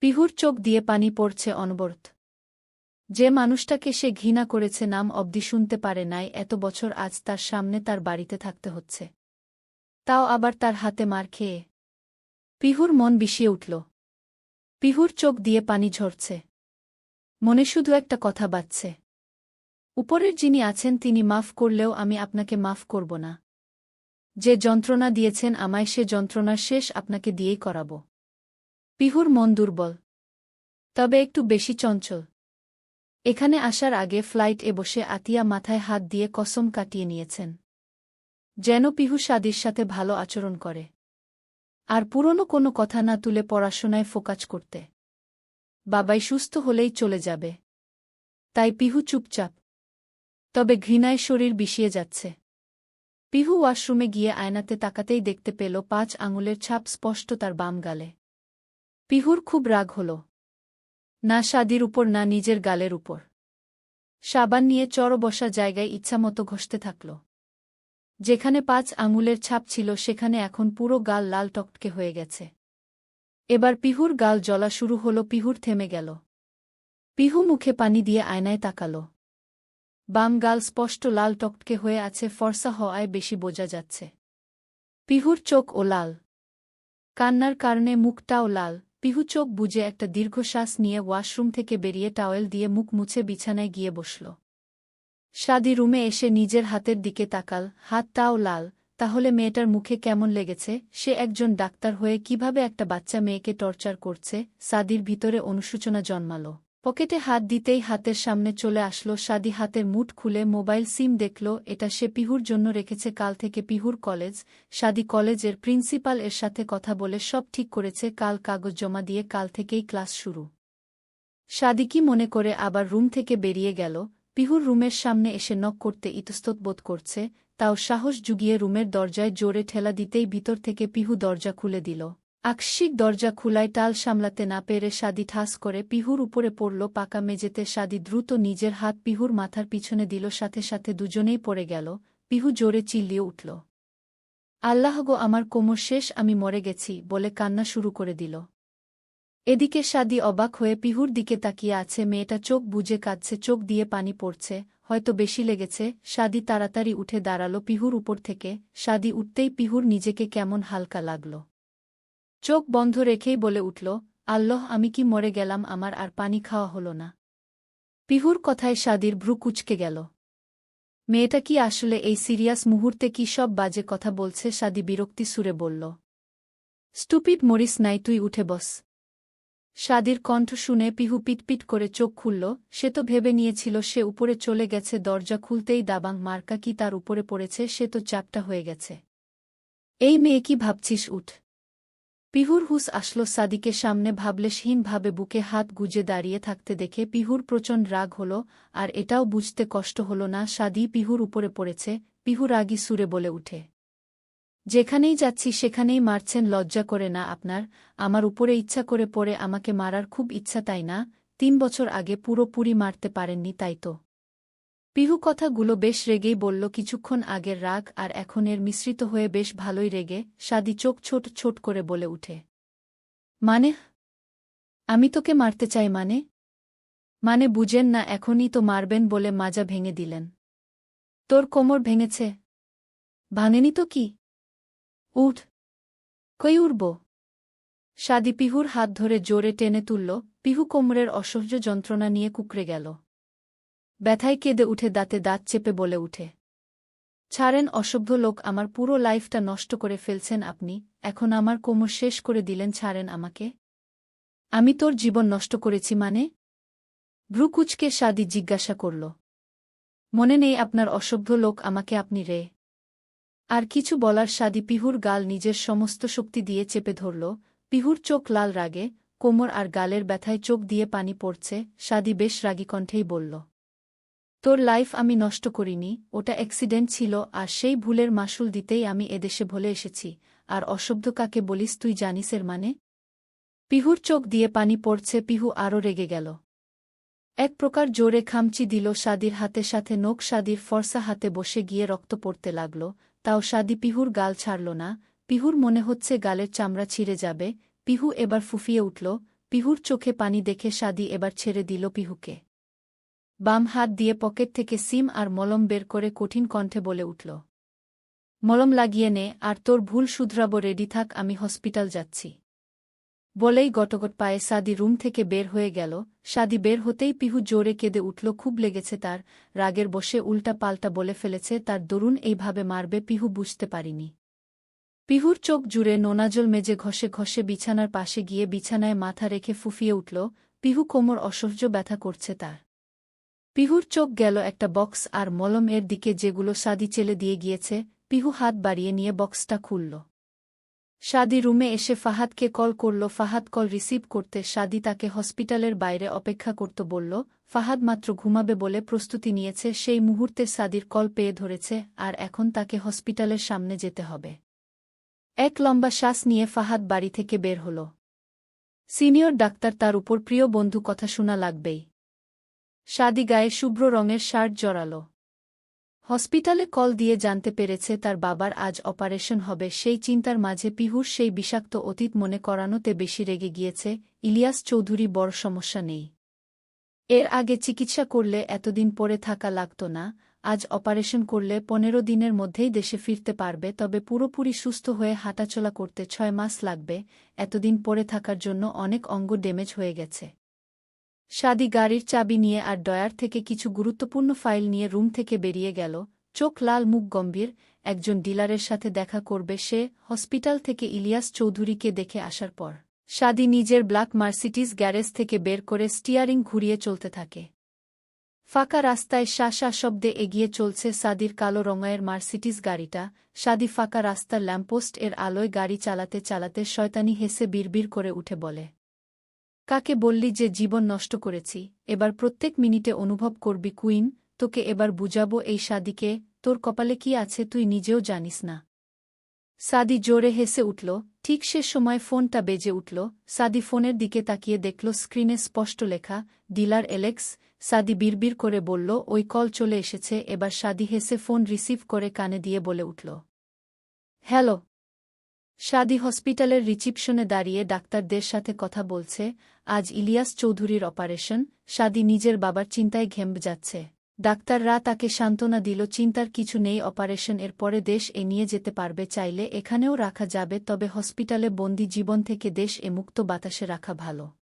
পিহুর চোখ দিয়ে পানি পড়ছে অনবরত। যে মানুষটাকে সে ঘৃণা করেছে নাম অবধি শুনতে পারে নাই, এত বছর আজ তার সামনে তার বাড়িতে থাকতে হচ্ছে। তাও আবার তার হাতে মার খেয়ে। পিহুর মন বিষিয়ে উঠল। পিহুর চোখ দিয়ে পানি ঝরছে। মনে শুধু একটা কথা বাজছে। উপরের যিনি আছেন তিনি মাফ করলেও আমি আপনাকে মাফ করব না। যে যন্ত্রণা দিয়েছেন আমায় সে যন্ত্রণার শেষ আপনাকে দিয়েই করাব। পিহুর মন দুর্বল। তবে একটু বেশি চঞ্চল। এখানে আসার আগে ফ্লাইট এ বসে আতিয়া মাথায় হাত দিয়ে কসম কাটিয়ে নিয়েছেন। যেন পিহু সাদির সাথে ভালো আচরণ করে। আর পুরনো কোনো কথা না তুলে পড়াশোনায় ফোকাস করতে। বাবাই সুস্থ হলেই চলে যাবে। তাই পিহু চুপচাপ। তবে ঘৃণায় শরীর বিষিয়ে যাচ্ছে। পিহু ওয়াশরুমে গিয়ে আয়নাতে তাকাতেই দেখতে পেল পাঁচ আঙুলের ছাপ স্পষ্ট তার বাম গালে। পিহুর খুব রাগ হল। না সাদির উপর, না নিজের গালের উপর। সাবান নিয়ে চড় বসা জায়গায় ইচ্ছামতো ঘষতে থাকল। যেখানে পাঁচ আঙুলের ছাপ ছিল, সেখানে এখন পুরো গাল লাল টকটকে হয়ে গেছে। এবার পিহুর গাল জ্বলা শুরু হল, পিহুর থেমে গেল। পিহু মুখে পানি দিয়ে আয়নায় তাকাল। বাম গাল স্পষ্ট লাল টকটকে হয়ে আছে, ফর্সা হওয়ায় বেশি বোঝা যাচ্ছে। পিহুর চোখ ও লাল। কান্নার কারণে মুখটাও লাল। পিহু চোখ বুঝে একটা দীর্ঘশ্বাস নিয়ে ওয়াশরুম থেকে বেরিয়ে টাওয়েল দিয়ে মুখ মুছে বিছানায় গিয়ে বসল। সাদি রুমে এসে নিজের হাতের দিকে তাকাল হাতটাও লাল, তাহলে মেয়েটার মুখে কেমন লেগেছে? সে একজন ডাক্তার হয়ে কীভাবে একটা বাচ্চা মেয়েকে টর্চার করছে? সাদির ভিতরে অনুসূচনা জন্মাল। পকেটে হাত দিতেই হাতের সামনে চলে আসলো সাদি হাতের মুঠ খুলে মোবাইল সিম দেখল, এটা সে পিহুর জন্য রেখেছে কাল থেকে পিহুর কলেজ, সাদি কলেজের প্রিন্সিপাল এর সাথে কথা বলে সব ঠিক করেছে, কাল কাগজ জমা দিয়ে কাল থেকেই ক্লাস শুরু। সাদি কি মনে করে আবার রুম থেকে বেরিয়ে গেল, পিহুর রুমের সামনে এসে নক করতে ইতস্তত বোধ করছে, তাও সাহস জুগিয়ে রুমের দরজায় জোরে ঠেলা দিতেই ভিতর থেকে পিহু দরজা খুলে দিল। আকস্মিক দরজা খুলায় টাল সামলাতে না পেরে সাদি ঠাস করে পিহুর উপরে পড়ল পাকা মেঝেতে সাদি দ্রুত নিজের হাত পিহুর মাথার পিছনে দিল, সাথে সাথে দুজনেই পড়ে গেল। পিহু জোরে চিল্লিয়ে উঠল, আল্লাহ গো, আমার কোমর শেষ, আমি মরে গেছি, বলে কান্না শুরু করে দিল। এদিকে সাদি অবাক হয়ে পিহুর দিকে তাকিয়ে আছে, মেয়েটা চোখ বুঝে কাঁদছে, চোখ দিয়ে পানি পড়ছে, হয়তো বেশি লেগেছে। সাদি তাড়াতাড়ি উঠে দাঁড়াল পিহুর উপর থেকে, সাদি উঠতেই পিহুর নিজেকে কেমন হালকা লাগল। চোখ বন্ধ রেখেই বলে উঠল, আল্লাহ, আমি কি মরে গেলাম? আমার আর পানি খাওয়া হল না। পিহুর কথায় সাদির ভ্রু কুচকে গেল। মেয়েটা কি আসলে এই সিরিয়াস মুহূর্তে কি সব বাজে কথা বলছে? সাদি বিরক্তি সুরে বলল। স্টুপিড মরিস নাই, তুই উঠে বস। সাদির কণ্ঠ শুনে পিহু পিটপিট করে চোখ খুলল, সে তো ভেবে নিয়েছিল সে উপরে চলে গেছে, দরজা খুলতেই দাবাং মার্কা কি তার উপরে পড়েছে, সে তো চাপটা হয়ে গেছে। এই মেয়ে কি ভাবছিস, উঠ। পিহুর হুস আসলো সাদিকে সামনে ভাবলেশহীনভাবে বুকে হাত গুজে দাঁড়িয়ে থাকতে দেখে পিহুর প্রচণ্ড রাগ হল, আর এটাও বুঝতে কষ্ট হল না, সাদি পিহুর উপরে পড়েছে, পিহু রাগি সুরে বলে উঠে। যেখানেই যাচ্ছি সেখানেই মারছেন, লজ্জা করে না আপনার, আমার উপরে ইচ্ছা করে পড়ে, আমাকে মারার খুব ইচ্ছা তাই না? তিন বছর আগে পুরোপুরি মারতে পারেননি তাই তো। পিহু কথাগুলো বেশ রেগেই বলল, কিছুক্ষণ আগের রাগ আর এখন এর মিশ্রিত হয়ে বেশ ভালোই রেগে, সাদি চোখ ছোট ছোট করে বলে উঠে। মানে? আমি তোকে মারতে চাই মানে? মানে বুঝেন না, এখনই তো মারবেন বলে মাজা ভেঙে দিলেন। তোর কোমর ভেঙেছে? ভাঙেনি তো কি? উঠ। কই উঠব সাদি পিহুর হাত ধরে জোরে টেনে তুলল, পিহু কোমরের অসহ্য যন্ত্রণা নিয়ে কুকড়ে গেল। ব্যথায় কেঁদে উঠে দাঁতে দাঁত চেপে বলে উঠে, ছাড়েন, অসভ্য লোক, আমার পুরো লাইফটা নষ্ট করে ফেলছেন আপনি, এখন আমার কোমর শেষ করে দিলেন, ছাড়েন আমাকে। আমি তোর জীবন নষ্ট করেছি মানে? ভ্রুকুচকে সাদি জিজ্ঞাসা করল, মনে নেই আপনার অসভ্য লোক আমাকে আপনি রে? আর কিছু বলার সাদি পিহুর গাল নিজের সমস্ত শক্তি দিয়ে চেপে ধরল। পিহুর চোখ লাল রাগে, কোমর আর গালের ব্যথায় চোখ দিয়ে পানি পড়ছে, সাদি বেশ রাগী কণ্ঠেই বলল তোর লাইফ আমি নষ্ট করিনি, ওটা অ্যাক্সিডেন্ট ছিল, আর সেই ভুলের মাসুল দিতেই আমি এদেশে ভলে এসেছি, আর অশব্দ কাকে বলিস তুই জানিস এর মানে? পিহুর চোখ দিয়ে পানি পড়ছে, পিহু আরও রেগে গেল। এক প্রকার জোরে খামচি দিল সাদির হাতে সাথে নোক সাদির ফর্সা হাতে বসে গিয়ে রক্ত পড়তে লাগল, তাও সাদি পিহুর গাল ছাড়ল না, পিহুর মনে হচ্ছে গালের চামড়া ছিঁড়ে যাবে, পিহু এবার ফুফিয়ে উঠল, পিহুর চোখে পানি দেখে সাদি এবার ছেড়ে দিল পিহুকে। বাম হাত দিয়ে পকেট থেকে সিম আর মলম বের করে কঠিন কণ্ঠে বলে উঠল, মলম লাগিয়ে নে আর তোর ভুল শুধরাব, রেডি থাক, আমি হসপিটাল যাচ্ছি বলেই গটগট পায়ে সাদি রুম থেকে বের হয়ে গেল। সাদি বের হতেই পিহু জোরে কেঁদে উঠল, খুব লেগেছে তার, রাগের বসে উল্টা পাল্টা বলে ফেলেছে, তার দরুন এইভাবে মারবে, পিহু বুঝতে পারিনি পিহুর চোখ জুড়ে নোনাজল মেজে ঘষে ঘষে বিছানার পাশে গিয়ে বিছানায় মাথা রেখে ফুফিয়ে উঠল, পিহু কোমর অসহ্য ব্যথা করছে তার। পিহুর চোখ গেল একটা বক্স আর মলম এর দিকে যেগুলো সাদি চেলে দিয়ে গিয়েছে, পিহু হাত বাড়িয়ে নিয়ে বক্সটা খুলল। সাদি রুমে এসে ফাহাদকে কল করল, ফাহাদ কল রিসিভ করতে সাদি তাকে হসপিটালের বাইরে অপেক্ষা করতে বলল, ফাহাদ মাত্র ঘুমাবে বলে প্রস্তুতি নিয়েছে, সেই মুহূর্তে সাদির কল পেয়ে ধরেছে আর এখন তাকে হসপিটালের সামনে যেতে হবে। এক লম্বা শ্বাস নিয়ে ফাহাদ বাড়ি থেকে বের হল। সিনিয়র ডাক্তার তার উপর প্রিয় বন্ধু কথা শোনা লাগবেই। সাদি গায়ে শুভ্র রঙের শার্ট জড়াল। হসপিটালে কল দিয়ে জানতে পেরেছে তার বাবার আজ অপারেশন হবে, সেই চিন্তার মাঝে পিহুর সেই বিষাক্ত অতীত মনে করানোতে বেশি রেগে গিয়েছে, ইলিয়াস চৌধুরী বড় সমস্যা নেই। এর আগে চিকিৎসা করলে এতদিন পরে থাকা লাগত না, আজ অপারেশন করলে পনেরো দিনের মধ্যেই দেশে ফিরতে পারবে, তবে পুরোপুরি সুস্থ হয়ে হাঁটাচলা করতে ছয় মাস লাগবে, এতদিন পরে থাকার জন্য অনেক অঙ্গ ড্যামেজ হয়ে গেছে। সাদি গাড়ির চাবি নিয়ে আর ডয়ার থেকে কিছু গুরুত্বপূর্ণ ফাইল নিয়ে রুম থেকে বেরিয়ে গেল, চোখ লাল, মুখ গম্ভীর, একজন ডিলারের সাথে দেখা করবে সে, হসপিটাল থেকে ইলিয়াস চৌধুরীকে দেখে আসার পর। সাদি নিজের ব্ল্যাক মার্সিটিস গ্যারেজ থেকে বের করে স্টিয়ারিং ঘুরিয়ে চলতে থাকে। ফাঁকা রাস্তায় শাসা শব্দে এগিয়ে চলছে সাদির কালো রঙয়ের মার্সিটিস গাড়িটা। সাদি ফাঁকা রাস্তার ল্যাম্পোস্ট এর আলোয় গাড়ি চালাতে চালাতে শয়তানি হেসে বিড়বিড় করে উঠে বলে কাকে বললি যে জীবন নষ্ট করেছি? এবার প্রত্যেক মিনিটে অনুভব করবি কুইন, তোকে এবার বুঝাবো এই সাদিকে, তোর কপালে কি আছে তুই নিজেও জানিস না। সাদি জোরে হেসে উঠল, ঠিক সে সময় ফোনটা বেজে উঠল, সাদি ফোনের দিকে তাকিয়ে দেখল স্ক্রিনে স্পষ্ট লেখা, ডিলার এলেক্স, সাদি বিড়বিড় করে বলল, ওই কল চলে এসেছে, এবার সাদি হেসে ফোন রিসিভ করে কানে দিয়ে বলে উঠল, হ্যালো সাদি হসপিটালের রিসিপশনে দাঁড়িয়ে ডাক্তারদের সাথে কথা বলছে, আজ ইলিয়াস চৌধুরীর অপারেশন, সাদি নিজের বাবার চিন্তায় ঘেম্ব যাচ্ছে। ডাক্তাররা তাকে সান্ত্বনা দিল, চিন্তার কিছু নেই, অপারেশন এর পরে দেশ এ নিয়ে যেতে পারবে, চাইলে এখানেও রাখা যাবে, তবে হসপিটালে বন্দি জীবন থেকে দেশ এ মুক্ত বাতাসে রাখা ভালো।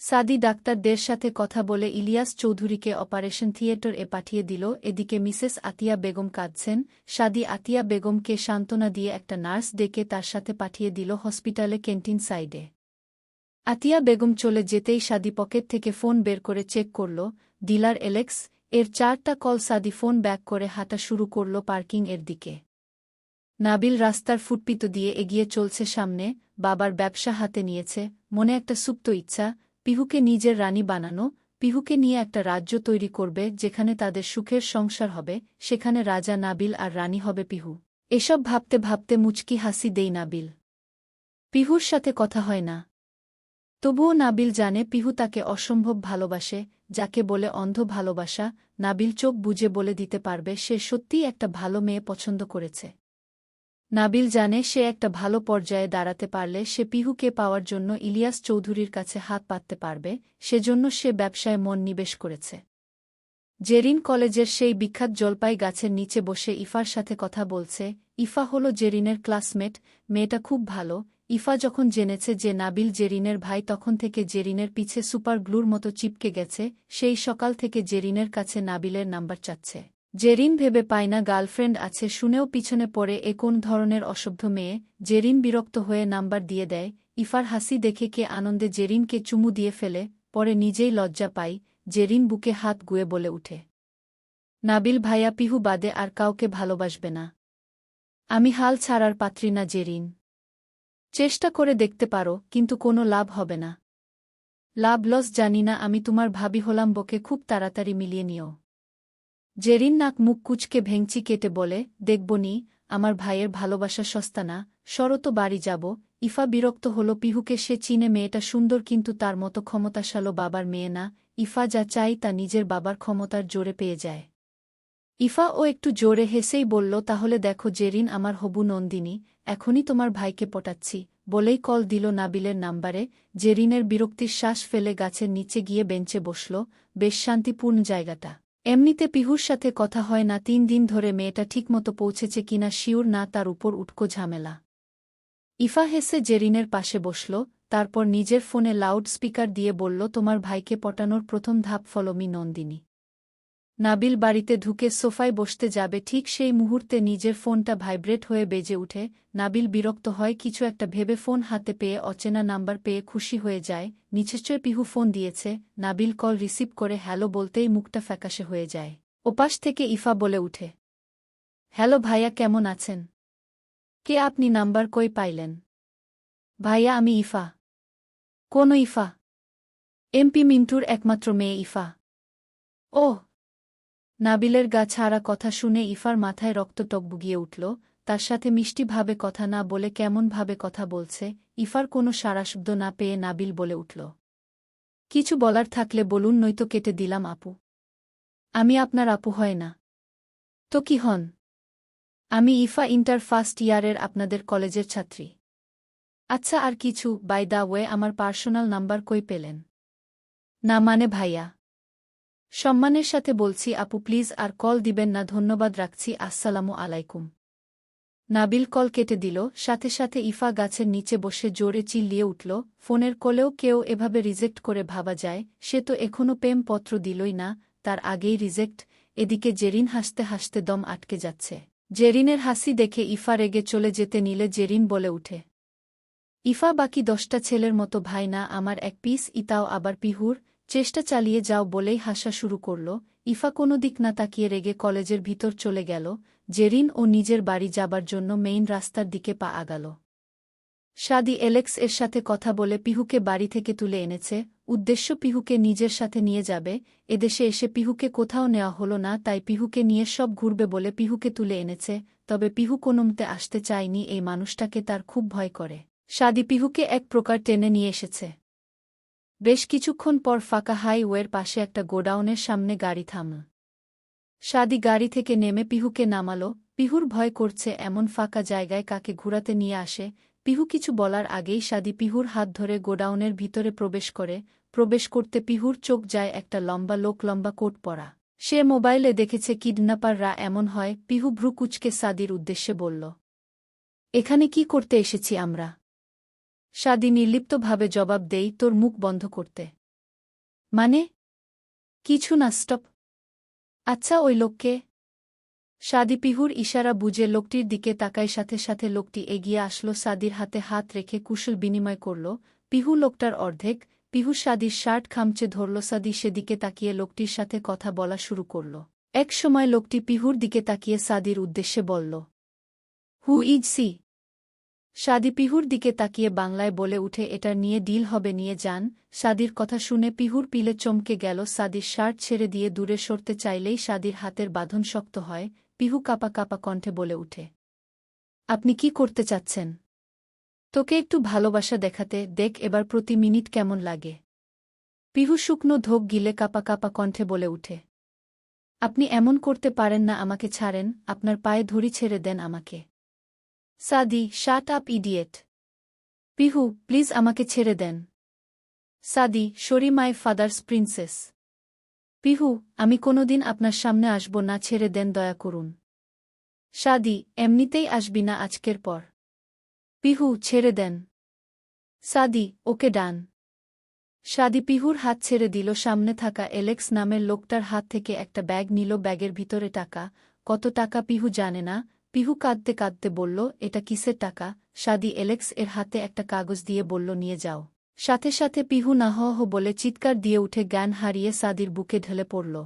সাদি ডাক্তারদের সাথে কথা বলে ইলিয়াস চৌধুরীকে অপারেশন থিয়েটার এ পাঠিয়ে দিল। এদিকে মিসেস আতিয়া বেগম কাঁদছেন। সাদি আতিয়া বেগমকে সান্ত্বনা দিয়ে একটা নার্স ডেকে তার সাথে পাঠিয়ে দিল হসপিটালে ক্যান্টিন সাইডে। আতিয়া বেগম চলে যেতেই সাদি পকেট থেকে ফোন বের করে চেক করল। ডিলার এলেক্স, এর চারটা কল সাদি ফোন ব্যাক করে হাঁটা শুরু করল পার্কিং এর দিকে। নাবিল রাস্তার ফুটপিত দিয়ে এগিয়ে চলছে সামনে, বাবার ব্যবসা হাতে নিয়েছে, মনে একটা সুপ্ত ইচ্ছা পিহুকে নিজের রানী বানানো, পিহুকে নিয়ে একটা রাজ্য তৈরি করবে যেখানে তাদের সুখের সংসার হবে, সেখানে রাজা নাবিল আর রানী হবে পিহু। এসব ভাবতে ভাবতে মুচকি হাসি দেই নাবিল। পিহুর সাথে কথা হয় না। তবুও নাবিল জানে পিহু তাকে অসম্ভব ভালোবাসে, যাকে বলে অন্ধ ভালোবাসা, নাবিল চোখ বুঝে বলে দিতে পারবে সে সত্যিই একটা ভালো মেয়ে পছন্দ করেছে। নাবিল জানে সে একটা ভালো পর্যায়ে দাঁড়াতে পারলে সে পিহুকে পাওয়ার জন্য ইলিয়াস চৌধুরীর কাছে হাত পাততে পারবে, সেজন্য সে ব্যবসায় মন নিবেশ করেছে। জেরিন কলেজের সেই বিখ্যাত জলপাই গাছের নিচে বসে ইফার সাথে কথা বলছে, ইফা হল জেরিনের ক্লাসমেট, মেয়েটা খুব ভালো, ইফা যখন জেনেছে যে নাবিল জেরিনের ভাই তখন থেকে জেরিনের পিছে সুপার গ্লুর মতো চিপকে গেছে, সেই সকাল থেকে জেরিনের কাছে নাবিলের নাম্বার চাচ্ছে। জেরিন ভেবে পায় না গার্লফ্রেন্ড আছে, শুনেও পিছনে পড়ে এ কোন ধরনের অসভ্য মেয়ে। জেরিন বিরক্ত হয়ে নাম্বার দিয়ে দেয়, ইফার হাসি দেখে কে আনন্দে জেরিনকে চুমু দিয়ে ফেলে, পরে নিজেই লজ্জা পাই জেরিন বুকে হাত গুয়ে বলে উঠে। নাবিল ভাইয়া পিহু বাদে আর কাউকে ভালোবাসবে না। আমি হাল ছাড়ার পাত্রী না জেরিন। চেষ্টা করে দেখতে পারো, কিন্তু কোনো লাভ হবে না। লাভ লস জানি না, আমি তোমার ভাবি হলাম, বকে খুব তাড়াতাড়ি মিলিয়ে নিও। জেরিন নাক মুখ কুচকে ভেংচি কেটে বলে দেখবনি আমার ভাইয়ের ভালোবাসা সস্তা না শরত বাড়ি যাব, ইফা বিরক্ত হল পিহুকে, সে চিনে মেয়েটা সুন্দর কিন্তু তার মতো ক্ষমতাশালো বাবার মেয়ে না, ইফা যা চাই তা নিজের বাবার ক্ষমতার জোরে পেয়ে যায়। ইফা ও একটু জোরে হেসেই বলল, তাহলে দেখো জেরিন আমার হবু নন্দিনী, এখনই তোমার ভাইকে পটাচ্ছি। বলেই কল দিল নাবিলের নাম্বারে, জেরিনের বিরক্তির শ্বাস ফেলে গাছের নিচে গিয়ে বেঞ্চে বসল, বেশ শান্তিপূর্ণ জায়গাটা। এমনিতে পিহুর সাথে কথা হয় না, তিন দিন ধরে মেয়েটা ঠিকমতো পৌঁছেছে কিনা শিউর না, তার উপর উটকো ঝামেলা। ইফা হেসে জেরিনের পাশে বসল, তারপর নিজের ফোনে লাউড স্পিকার দিয়ে বলল, তোমার ভাইকে পটানোর প্রথম ধাপ ফলমি নন্দিনী। নাবিল বাড়িতে ঢুকে সোফায় বসতে যাবে, ঠিক সেই মুহূর্তে নিজের ফোনটা ভাইব্রেট হয়ে বেজে উঠে, নাবিল বিরক্ত হয়, কিছু একটা ভেবে ফোন হাতে পেয়ে অচেনা নাম্বার পেয়ে খুশি হয়ে যায় নিশ্চয় পিহু ফোন দিয়েছে, নাবিল কল রিসিভ করে হ্যালো বলতেই মুখটা ফ্যাকাশে হয়ে যায়, ওপাশ থেকে ইফা বলে উঠে, হ্যালো ভাইয়া কেমন আছেন? কে আপনি, নাম্বার কই পাইলেন? ভাইয়া, আমি ইফা। কোন ইফা? এমপি মিন্টুর একমাত্র মেয়ে ইফা। ও নাবিলের গা ছাড়া কথা শুনে ইফার মাথায় রক্ত টকবুগিয়ে উঠল, তার সাথে মিষ্টিভাবে কথা না বলে কেমনভাবে কথা বলছে, ইফার কোনো সারাশব্দ না পেয়ে নাবিল বলে উঠল। কিছু বলার থাকলে বলুন, নয়তো কেটে দিলাম আপু। আমি আপনার আপু হয় না। তো কি হন? আমি ইফা ইন্টার ফার্স্ট ইয়ারের আপনাদের কলেজের ছাত্রী। আচ্ছা আর কিছু, বাই দা ওয়ে, আমার পার্সোনাল নাম্বার কই পেলেন? না মানে ভাইয়া। সম্মানের সাথে বলছি, আপু প্লিজ আর কল দিবেন না, ধন্যবাদ রাখছি, আসসালামু আলাইকুম। নাবিল কল কেটে দিল, সাথে সাথে ইফা গাছের নিচে বসে জোরে চিল্লিয়ে উঠল, ফোনের কলেও কেউ এভাবে রিজেক্ট করে ভাবা যায়, সে তো এখনও প্রেমপত্র দিলই না, তার আগেই রিজেক্ট এদিকে জেরিন হাসতে হাসতে দম আটকে যাচ্ছে। জেরিনের হাসি দেখে ইফা রেগে চলে যেতে নিলে জেরিন বলে উঠে, ইফা বাকি দশটা ছেলের মতো ভাই না, আমার এক পিস ইতাও আবার পিহুর চেষ্টা চালিয়ে যাও বলেই হাসা শুরু করল। ইফা কোনো দিক না তাকিয়ে রেগে কলেজের ভিতর চলে গেল, জেরিন ও নিজের বাড়ি যাবার জন্য মেইন রাস্তার দিকে পা আগাল। সাদি এলেক্স এর সাথে কথা বলে পিহুকে বাড়ি থেকে তুলে এনেছে। উদ্দেশ্য পিহুকে নিজের সাথে নিয়ে যাবে। এদেশে এসে পিহুকে কোথাও নেওয়া হলো না, তাই পিহুকে নিয়ে সব ঘুরবে বলে পিহুকে তুলে এনেছে, তবে পিহু কোনোমতে আসতে চায়নি। এই মানুষটাকে তার খুব ভয় করে। সাদি পিহুকে এক প্রকার টেনে নিয়ে এসেছে। বেশ কিছুক্ষণ পর ফাঁকা হাইওয়ের পাশে একটা গোডাউনের সামনে গাড়ি থামল। সাদি গাড়ি থেকে নেমে পিহুকে নামালো। পিহুর ভয় করছে এমন ফাঁকা জায়গায় কাকে ঘুরাতে নিয়ে আসে। পিহু কিছু বলার আগেই সাদি পিহুর হাত ধরে গোডাউনের ভিতরে প্রবেশ করে। প্রবেশ করতে পিহুর চোখ যায় একটা লম্বা লোক লম্বা কোট পরা। সে মোবাইলে দেখেছে কিডন্যাপাররা এমন হয়। পিহু ভ্রুকুচকে সাদির উদ্দেশ্যে বলল, এখানে কি করতে এসেছি আমরা? সাদি নির্লিপ্তভাবে জবাব দেই, তোর মুখ বন্ধ করতে। মানে? কিছু না, স্টপ। আচ্ছা ওই লোককে? সাদি পিহুর ইশারা বুঝে লোকটির দিকে তাকায়, সাথে সাথে লোকটি এগিয়ে আসলো, সাদির হাতে হাত রেখে কুশল বিনিময় করল। পিহু লোকটার অর্ধেক, পিহু সাদির শার্ট খামচে ধরল, সাদি সেদিকে তাকিয়ে লোকটির সাথে কথা বলা শুরু করল। এক সময় লোকটি পিহুর দিকে তাকিয়ে সাদির উদ্দেশ্যে বলল হু ইজ সি সাদি পিহুর দিকে তাকিয়ে বাংলায় বলে উঠে, এটা নিয়ে ডিল হবে, নিয়ে যান। সাদির কথা শুনে পিহুর পিলে চমকে গেল। সাদির শার্ট ছেড়ে দিয়ে দূরে সরতে চাইলেই সাদির হাতের বাঁধন শক্ত হয়। পিহু কাপা কাপা কণ্ঠে বলে উঠে, আপনি কি করতে চাচ্ছেন? তোকে একটু ভালোবাসা দেখাতে, দেখ এবার প্রতি মিনিট কেমন লাগে। পিহু শুকনো ধোক গিলে কাপা কাপা কণ্ঠে বলে উঠে, আপনি এমন করতে পারেন না আমাকে ছাড়েন, আপনার পায়ে ধরি ছেড়ে দেন আমাকে। Sadi, shut up idiot. Pihu, please আমাকে ছেড়ে দেন। Sadi sorry my father's princess. Pihu, আমি কোনোদিন আপনার সামনে আসব না, ছেড়ে দেন, দয়া করুন। সাদি, এমনিতেই আসবি না আজকের পর। পিহু, ছেড়ে দেন। সাদি, ওকে ডান। সাদি পিহুর হাত ছেড়ে দিল, সামনে থাকা এলেক্স নামের লোকটার হাত থেকে একটা ব্যাগ নিল, ব্যাগের ভিতরে টাকা। কত টাকা পিহু জানে না পিহু কাঁদতে কাঁদতে বলল, এটা কিসের টাকা? সাদি এলেক্স এর হাতে একটা কাগজ দিয়ে বলল, নিয়ে যাও। সাথে সাথে পিহু নাহ বলে চিৎকার দিয়ে উঠে জ্ঞান হারিয়ে সাদির বুকে ঢেলে পড়ল।